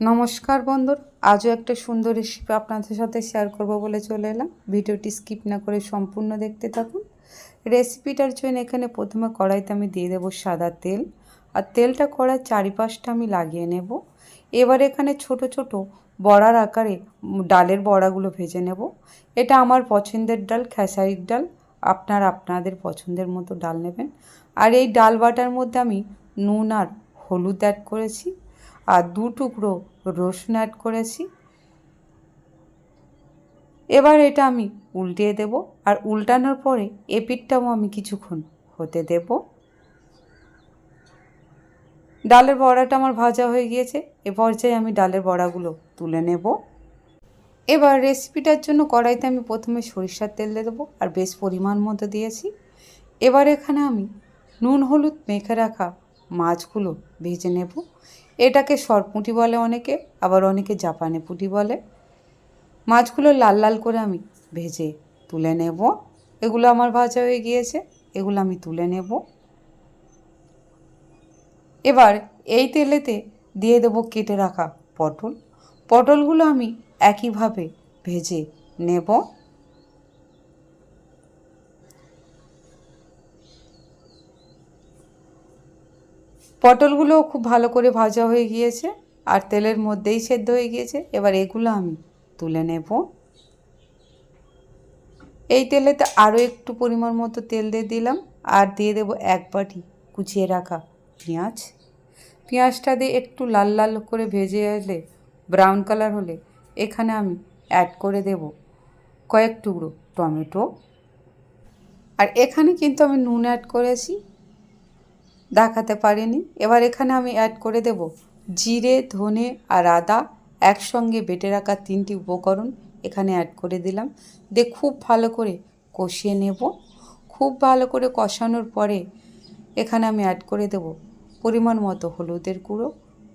নমস্কার বন্ধুর, আজও একটা সুন্দর রেসিপি আপনাদের সাথে শেয়ার করব বলে চলে এলাম। ভিডিওটি স্কিপ না করে সম্পূর্ণ দেখতে থাকুন। রেসিপিটার জন্য এখানে প্রথমে কড়াইতে আমি দিয়ে দেবো সাদা তেল। আর তেলটা কড়ার চারিপাশটা আমি লাগিয়ে নেব। এবার এখানে ছোট ছোট বড়ার আকারে ডালের বড়াগুলো ভেজে নেব। এটা আমার পছন্দের ডাল, খেসারির ডাল। আপনার আপনাদের পছন্দের মতো ডাল নেবেন। আর এই ডাল বাটার মধ্যে আমি নুন আর হলুদ অ্যাড করেছি। আর দু টুকরো রসুন অ্যাড করেছি। এবার এটা আমি উল্টিয়ে দেব আর উল্টানোর পরে এপিটটাও আমি কিছুক্ষণ হতে দেব। ডালের বড়াটা আমার ভাজা হয়ে গিয়েছে, এ পর্যায়ে আমি ডালের বড়াগুলো তুলে নেব। এবার রেসিপিটার জন্য কড়াইতে আমি প্রথমে সরিষার তেল দিয়ে দেবো আর বেশ পরিমাণ মতো দিয়েছি। এবার এখানে আমি নুন, হলুদ মেখে রাখা মাছগুলো ভেজে নেব। এটাকে সরপুঁটি বলে অনেকে, আবার অনেকে জাপানে পুঁটি বলে। মাছগুলো লাল লাল করে আমি ভেজে তুলে নেব। এগুলো আমার ভাজা হয়ে গিয়েছে, এগুলো আমি তুলে নেব। এবার এই তেলেতে দিয়ে দেবো কেটে রাখা পটল। পটলগুলো আমি একইভাবে ভেজে নেব। পটলগুলোও খুব ভালো করে ভাজা হয়ে গিয়েছে আর তেলের মধ্যেই সেদ্ধ হয়ে গিয়েছে। এবার এগুলো আমি তুলে নেব। এই তেলেতে আরও একটু পরিমাণ মতো তেল দিয়ে দিলাম আর দিয়ে দেবো এক বাটি কুচিয়ে রাখা পেঁয়াজ। পেঁয়াজটা দিয়ে একটু লাল লাল করে ভেজে এলে, ব্রাউন কালার হলে এখানে আমি অ্যাড করে দেব কয়েক টুকরো টমেটো। আর এখানে কিন্তু আমি নুন অ্যাড করেছি। দেখাতে পারিনি। এবার এখানে আমি অ্যাড করে দেব জিরে, ধনে আর আদা। একসঙ্গে বেটে রাখা তিনটি উপকরণ এখানে অ্যাড করে দিলাম। দিয়ে খুব ভালো করে কষিয়ে নেব। খুব ভালো করে কষানোর পরে এখানে আমি অ্যাড করে দেব পরিমাণ মতো হলুদের গুঁড়ো,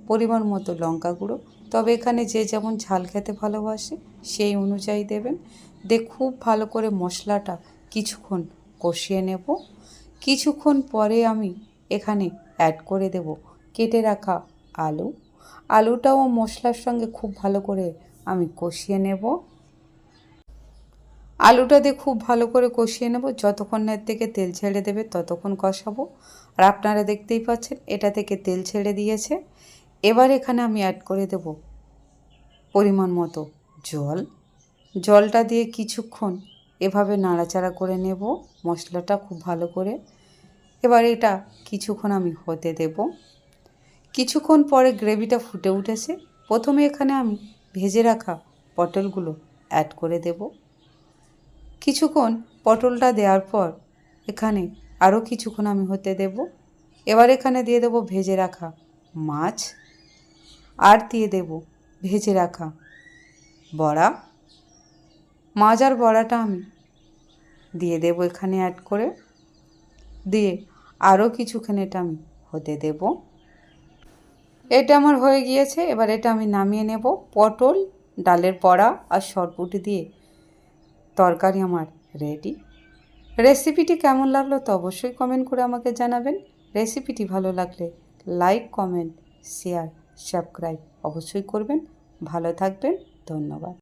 পরিমাণ মতো লঙ্কা গুঁড়ো। তবে এখানে যে যেমন ঝাল খেতে ভালোবাসে সেই অনুযায়ী দেবেন। দিয়ে খুব ভালো করে মশলাটা কিছুক্ষণ কষিয়ে নেব। কিছুক্ষণ পরে আমি এখানে অ্যাড করে দেব। কেটে রাখা আলু। আলুটাও মশলার সঙ্গে খুব ভালো করে আমি কষিয়ে নেব। আলুটা দিয়ে খুব ভালো করে কষিয়ে নেব। যতক্ষণ না থেকে তেল ছেড়ে দেবে, ততক্ষণ কষাবো। আর আপনারা দেখতেই পাচ্ছেন, এটা থেকে তেল ছেড়ে দিয়েছে। এবার এখানে আমি অ্যাড করে দেব পরিমাণ মতো জল। জলটা দিয়ে কিছুক্ষণ এভাবে নাড়াচাড়া করে নেব মশলাটা খুব ভালো করে। এবার এটা কিছুক্ষণ আমি হতে দেব। কিছুক্ষণ পরে গ্রেভিটা ফুটে উঠেছে। প্রথমে এখানে আমি ভেজে রাখা পটলগুলো অ্যাড করে দেব। কিছুক্ষণ পটলটা দেওয়ার পর এখানে আরও কিছুক্ষণ আমি হতে দেব। এবার এখানে দিয়ে দেব ভেজে রাখা মাছ আর দিয়ে দেব ভেজে রাখা বড়া। মাছ আর বড়াটা আমি দিয়ে দেব এখানে অ্যাড করে। দিয়ে আরও কিছুক্ষণ এটা আমি হতে দেব। এটা আমার হয়ে গিয়েছে, এবার এটা আমি নামিয়ে নেব। পটল, ডালের বড়া আর সরপুটি দিয়ে তরকারি আমার রেডি। রেসিপিটি কেমন লাগল তো অবশ্যই কমেন্ট করে আমাকে জানাবেন। রেসিপিটি ভালো লাগলে লাইক, কমেন্ট, শেয়ার, সাবস্ক্রাইব অবশ্যই করবেন। ভালো থাকবেন, ধন্যবাদ।